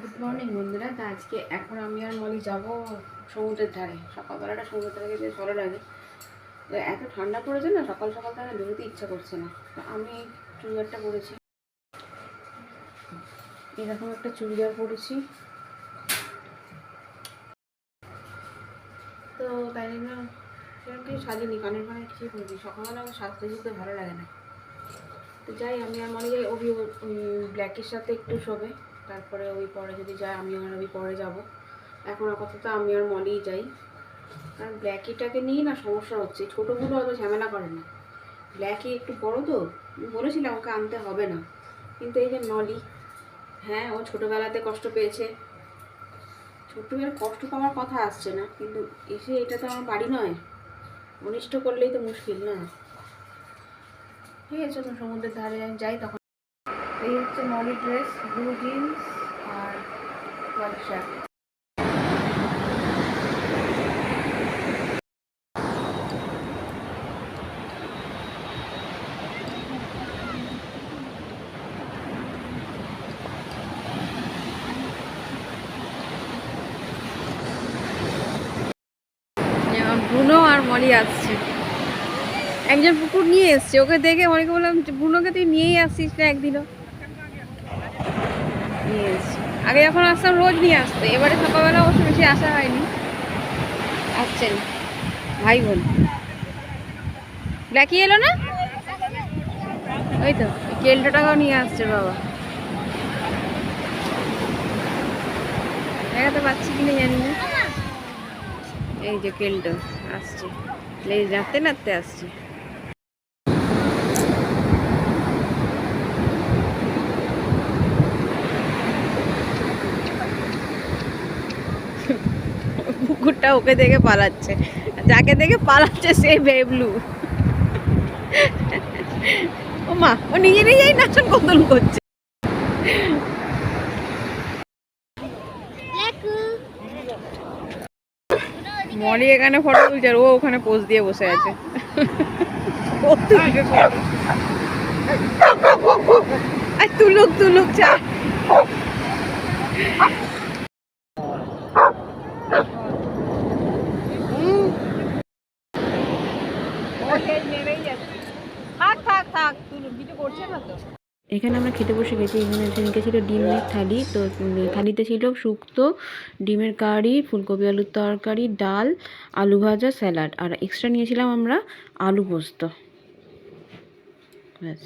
Good morning বন্ধুরা। তো আজকে এখন আমি আর মলি যাব সমুদ্রের ধারে। সকালবেলাটা সমুদ্রের ধারে গেলে ভালো লাগে। তো এত ঠান্ডা পড়েছে না, সকাল সকাল তারা বেরোতে ইচ্ছা করছে না। তো আমি চুড়িদারটা পরেছি। এরকম একটা চুড়িদার পরেছি। তো তাই জন্য সেরকম কিছু সাজিনি, কানের ফানের কিছুই করেছি সকালবেলা আমার সাজতে যেতে ভালো লাগে না। তো যাই, আমি আর মনে যাই অভি ব্ল্যাকের সাথে একটু শোবে। তারপরে ওই পরে যদি যায়, আমি আর ওই পরে যাব। এখন আপাতত আমি আর মলেই যাই। কারণ ব্ল্যাকিটাকে নিয়ে না সমস্যা হচ্ছে। ছোটোগুলো অত ঝামেলা করে না। ব্ল্যাকি একটু বড় তো। বলেছিলাম ওকে আনতে হবে না। কিন্তু এই যে নলি হ্যাঁ ও ছোটোবেলাতে কষ্ট পেয়েছে। ছোট্টবেলায় কষ্ট পাওয়ার কথা আসছে না। কিন্তু এসে এটা তো আমার বাড়ি নয়। অনিষ্ট করলেই তো মুশকিল না। ঠিক আছে সমুদ্রের ধারে যাই তখন এই হচ্ছে মলি ড্রেস ব্লু জিন্স আর হোয়াইট শার্ট ব্রুনো আর মলি আসছে। একজন কুকুর নিয়ে এসছে, ওকে দেখে অনেকে বললাম ব্রুনোকে তুই নিয়েই আসছিস না একদিনও? নিয়ে এসছি আগে যখন আসতাম রোজ নিয়ে আসতো, এবারে সকালবেলা অবশ্য বেশি আসা হয়নি। আসছেন। ভাই বোন। ব্ল্যাকি এলো না? ওই তো কেল্টোটাকেও নিয়ে আসছে বাবা। দেখাতে পাচ্ছি কিনা জানি না। এই যে কেল্টো, আসছে। লেজ নাড়তে নাড়তে আসছে। কুকুরটা ওকে দেখে পালাচ্ছে। যাকে দেখে পালাচ্ছে সেই বেবলু। ও মা ও নিজে নিজেই নাচন কদল করছে। মলি এখানে ফটো তুলছে আর ও ওখানে পোজ দিয়ে বসে আছে। আর তুলুক তুলুক চা এখানে আমরা খেতে বসে গেছি। এখানে সেদিনকে ছিল ডিমের থালি। তো থালিতে ছিল শুক্তো, ডিমের কারি, ফুলকপি আলুর তরকারি, ডাল, আলু ভাজা, স্যালাড। আর এক্সট্রা নিয়েছিলাম আমরা আলু পোস্ত। ব্যাস।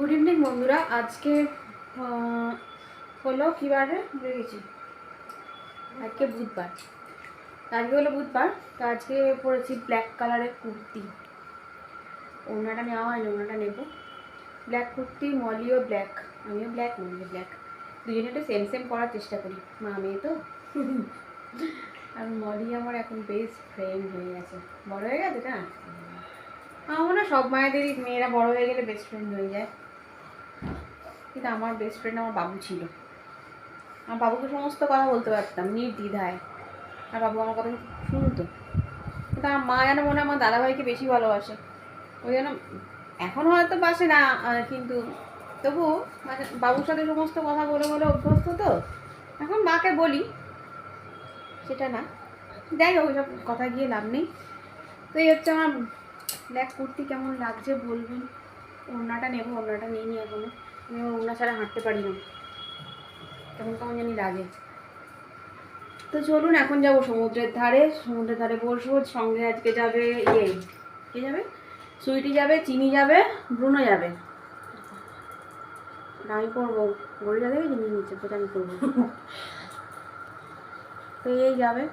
গুড ইভিনিং বন্ধুরা। আজকে হলো কী বারে ভুলে আজকে বুধবার। আজকে হলো বুধবার। তো আজকে পরেছি ব্ল্যাক কালারের কুর্তি। ওনাটা নেওয়া হয়নি ওনাটা নেব। ব্ল্যাক কুর্তি মলিও ব্ল্যাক আমিও ব্ল্যাক মলিও ব্ল্যাক দুজনে একটু সেম সেম করার চেষ্টা করি। মা, মেয়ে তো? আর মলি আমার এখন বেস্ট ফ্রেন্ড হয়ে গেছে। বড় হয়ে গেছে না আমার হয় সব মায়েদেরই মেয়েরা বড় হয়ে গেলে বেস্ট ফ্রেন্ড হয়ে যায়। কিন্তু আমার বেস্ট ফ্রেন্ড আমার বাবু ছিল। আমার বাবুকে সমস্ত কথা বলতে পারতাম, নির্দ্বিধায়। আর বাবু আমার কথা শুনতো। কিন্তু আমার মা যেন মনে হয় আমার দাদাভাইকে বেশি ভালোবাসে। ওই জন্য এখন হয়তো বাসে না কিন্তু তবু মানে বাবুর সাথে সমস্ত কথা বলে বলে অভ্যস্ত তো। এখন মাকে বলি, সেটা না। যাই হোক, ওইসব কথা গিয়ে লাভ নেই। তো এই হচ্ছে আমার ব্ল্যাক কুর্তি কেমন লাগছে বলবেন। ওড়নাটা নেব, ওড়নাটা নিয়ে নি এখনও। আমি ওড়না ছাড়া হাঁটতে পারি না। কেমন কেমন জানি লাগে। তো চলুন, এখন যাব সমুদ্রের ধারে। সমুদ্রের ধারে বসবো, সঙ্গে আজকে যাবে ইয়ে কে যাবে? সুইটি যাবে, চিনি যাবে, ব্রুনো যাবে। আমি করব। গড়িটা দেখে চিনি নিচ্ছে সেটা আমি করব। তো এই যাবে।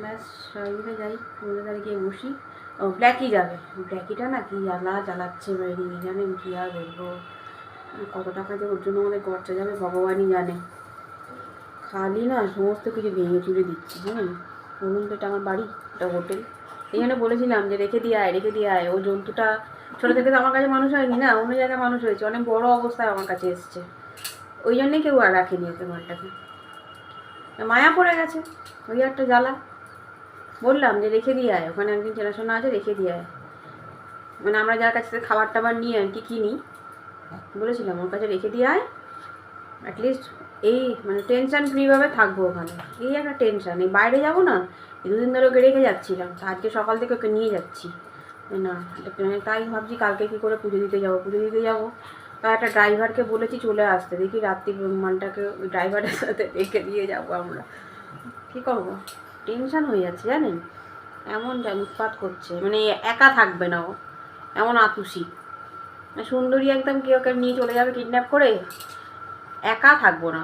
ব্যাস সবাই যাই। ধারে গিয়ে বসি। ও, ব্ল্যাকি যাবে। ব্ল্যাকিটা না কি জ্বালা জ্বালাচ্ছে বাইরে জানেন কি আর বলব। কত টাকা যে ওর জন্য আমাদের খরচা যাবে, ভগবানই জানে। খালি না, সমস্ত কিছু ভেঙে চুড়ে দিচ্ছি জানেন বলুন তো, এটা আমার বাড়ি? এটা হোটেল? এখানে বলেছিলাম যে রেখে দিয়ে আয়, রেখে দিয়ে আয়। ও জন্তুটা ছোটো থেকে তো আমার কাছে মানুষ হয়নি না, অন্য জায়গায় মানুষ হয়েছে। অনেক বড় অবস্থায় আমার কাছে এসছে। ওই জন্যই কেউ আর রাখেনি ওকে মালটাকে মায়া পড়ে গেছে, ওই একটা জ্বালা। বললাম যে রেখে দিয়ে আয়, ওখানে একদিন চেনাশোনা আছে, রেখে দিয়ে আয়। মানে আমরা যার কাছ খাবার টাবার নিয়ে আর কি কিনি, বলেছিলাম ওর কাছে রেখে দিয়ে আয়। অ্যাটলিস্ট এই মানে টেনশান ফ্রিভাবে থাকব ওখানে। এই একটা টেনশান এই বাইরে যাব না, এই দুদিন ধরে ওকে রেখে যাচ্ছিলাম। আজকে সকাল থেকে ওকে নিয়ে যাচ্ছি। না এটা- তাই ভাবছি কালকে কী করে পুজো দিতে যাব, পুজো দিতে যাব। তা একটা ড্রাইভারকে বলেছি চলে আসতে, দেখি রাত্রি মানটাকে ড্রাইভারের সাথে রেখে দিয়ে যাব আমরা। কী করব? টেনশান হয়ে যাচ্ছে, জানেন? এমন উৎপাত করছে মানে একা থাকবে না ও, এমন আতুষি মানে সুন্দরী একদম কেউ নিয়ে চলে যাবে কিডন্যাপ করে? একা থাকব না।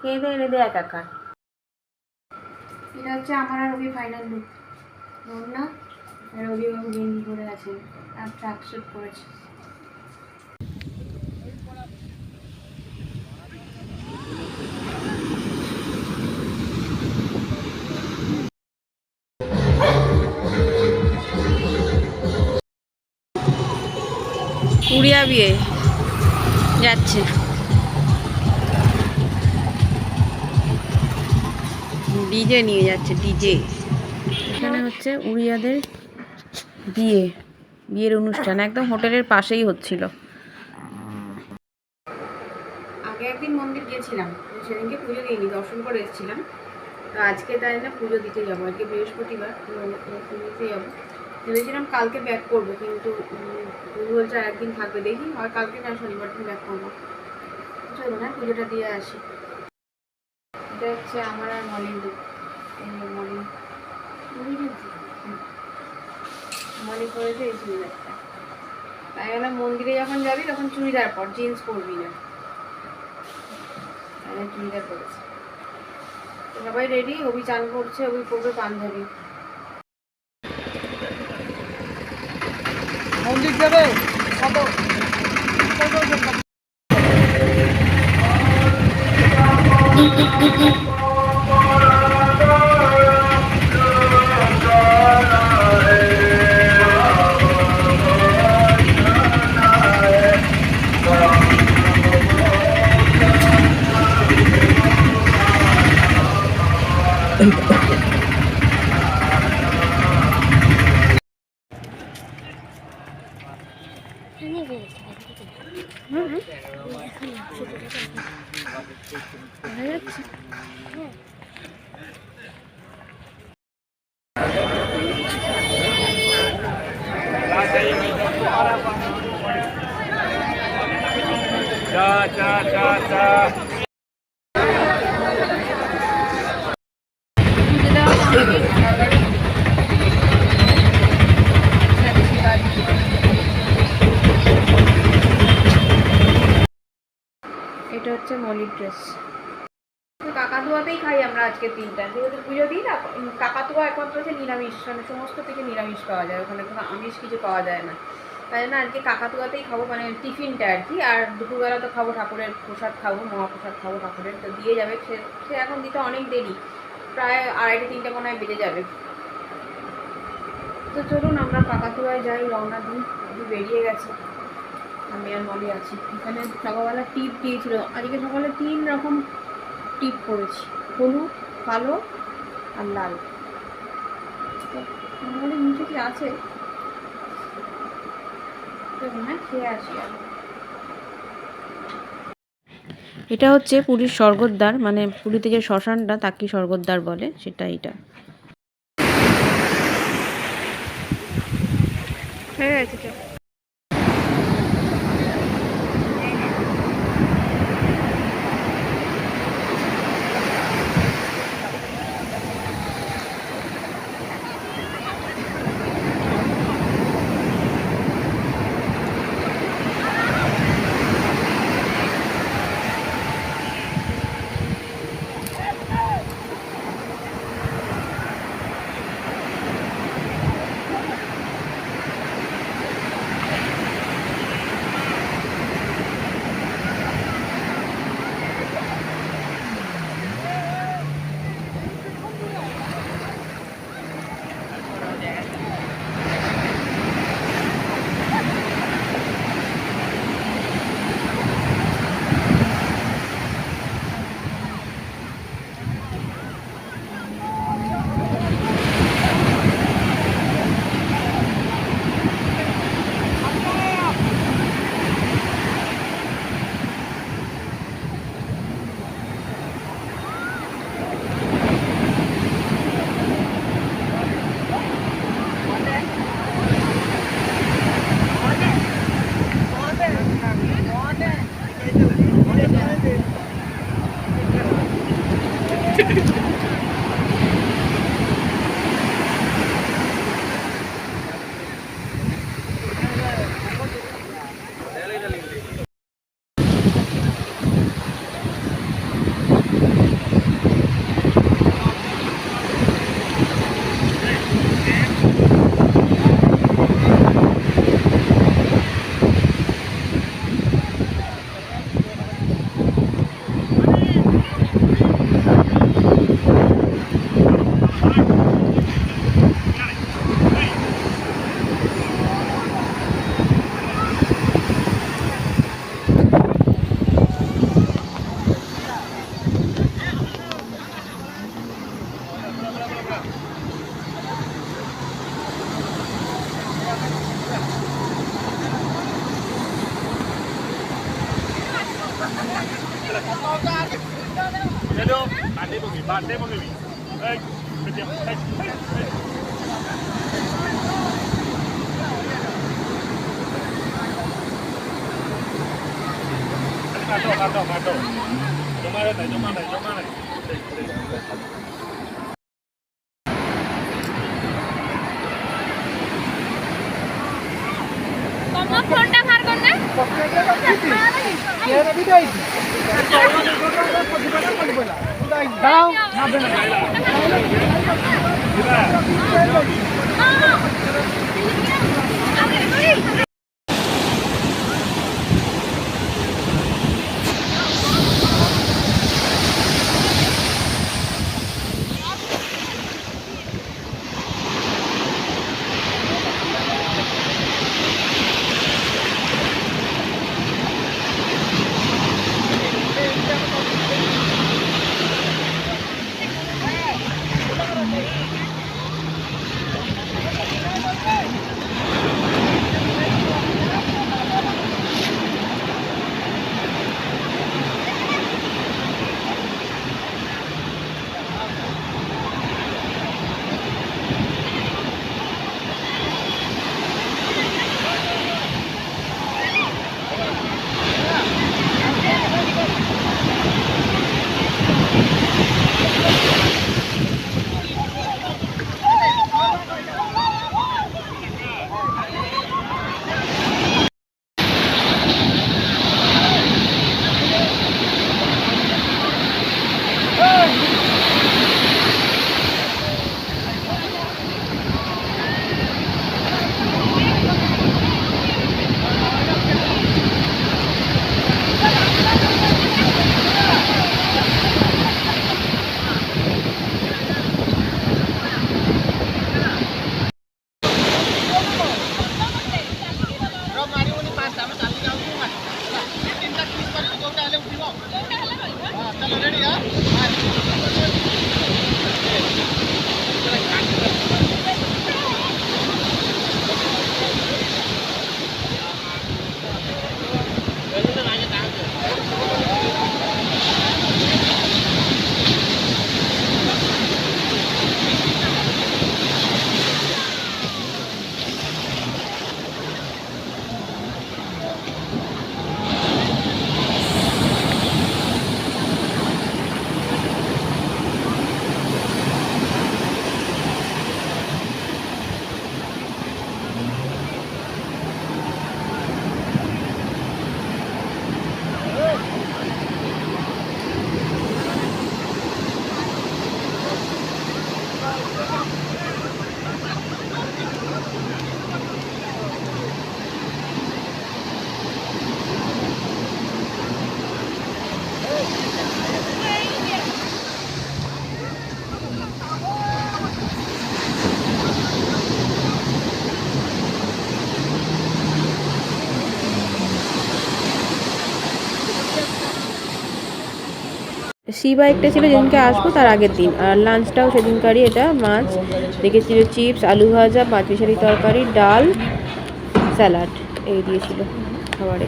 কেঁদে এনে দে একাকার এটা হচ্ছে আমার আর রবি ফাইনাল লুক না রবি বাবু গেঞ্জি পরে আছে আর ট্রাক শুট করেছে। উড়িয়া বিয়ে। যাচ্ছে। ডিজে নিয়ে যাচ্ছে ডিজে এখানে হচ্ছে উড়িয়াদের বিয়ে বিয়ের অনুষ্ঠান একদম হোটেলের পাশেই হচ্ছিল। আগে একদিন মন্দির গিয়েছিলাম সেদিনকে পুজো দিইনি দর্শন করে এসেছিলাম। তো আজকে তাই না পুজো দিতে যাব আজকে বৃহস্পতিবার তো পুজো দিতে যাব। ভেবেছিলাম কালকে ব্যাক করব কিন্তু পুজো বলছে আর একদিন থাকবে দেখি আর কালকে না শনিবার দিন ব্যাক করব। চলো না পুজোটা দিয়ে আসি। হচ্ছে আমার আর করেছে এই চুড়িদারটা। তাই মন্দিরে যখন যাবি তখন চুড়িদার পর জিন্স পরবি না। চুড়িদার পরেছে। সবাই রেডি অভি চান করছে, অভি পরবে পাঞ্জাবি। মন্দির যাবে? এটা হচ্ছে মলির ড্রেস। কাকাতুয়াতেই খাই আমরা আজকে তিনটা যেহেতু পুজো দিই না কাকাতুয়া একমাত্র হচ্ছে নিরামিষ মানে সমস্ত থেকে নিরামিষ পাওয়া যায়। ওখানে কোনো আমিষ কিছু পাওয়া যায় না। তাই জন্য আজকে কাকাতুয়াতেই খাব মানে টিফিনটা আর কি। আর দুপুরবেলা তো খাব ঠাকুরের প্রসাদ খাব, মহাপ্রসাদ খাব ঠাকুরের, তো দিয়ে যাবে। সে সে এখন দিতে অনেক দেরি। প্রায় আড়াইটে, তিনটে মনে হয় বেজে যাবে। তো চলুন আমরা কাকাতুয়ায় যাই, রওনা আমি বেরিয়ে গেছে। আমি আর মলি আছি। এখানে সকালবেলা টিপ দিয়েছিল। আজকে সকালে তিন রকম টিপ করেছি। হলুদ কালো আর লাল। আমাদের নিচে কি আছে? হ্যাঁ খেয়ে আসি আর। এটা হচ্ছে পুরীর স্বর্গদ্বার মানে পুরীতে যে শ্মশানটা তাকে স্বর্গদ্বার বলে সেটা এটা হয়ে গেছে Hello, pandai pun mimi, pandai pun mimi. Eh, kejap. Eh, eh. Kato, kato, kato. Mana, jom mana. তোমার ফোনটা ভার কর না সি বাইকটা ছিল যেদিনকে আসব তার আগের দিন। আর লাঞ্চটাও সেদিনকারই এটা, মাছ। রেখেছিল চিপস আলু ভাজা পাঁচ মিশালি তরকারি, ডাল স্যালাড এই দিয়েছিল খাবারে।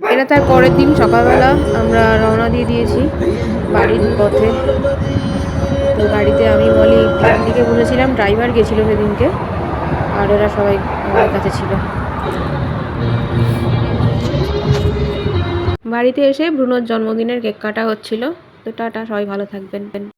এটা তার পরের দিন সকালবেলা আমরা রওনা দিয়ে দিয়েছি বাড়ির পথে। তো গাড়িতে আমি বলি দিকে বসেছিলাম ড্রাইভার গেছিল সেদিনকে। আর ওরা সবাই আমার কাছে ছিল। বাড়িতে এসে ব্রুনোর জন্মদিনের কেক কাটা হচ্ছিল। তো টাটা সবাই ভালো থাকবেন।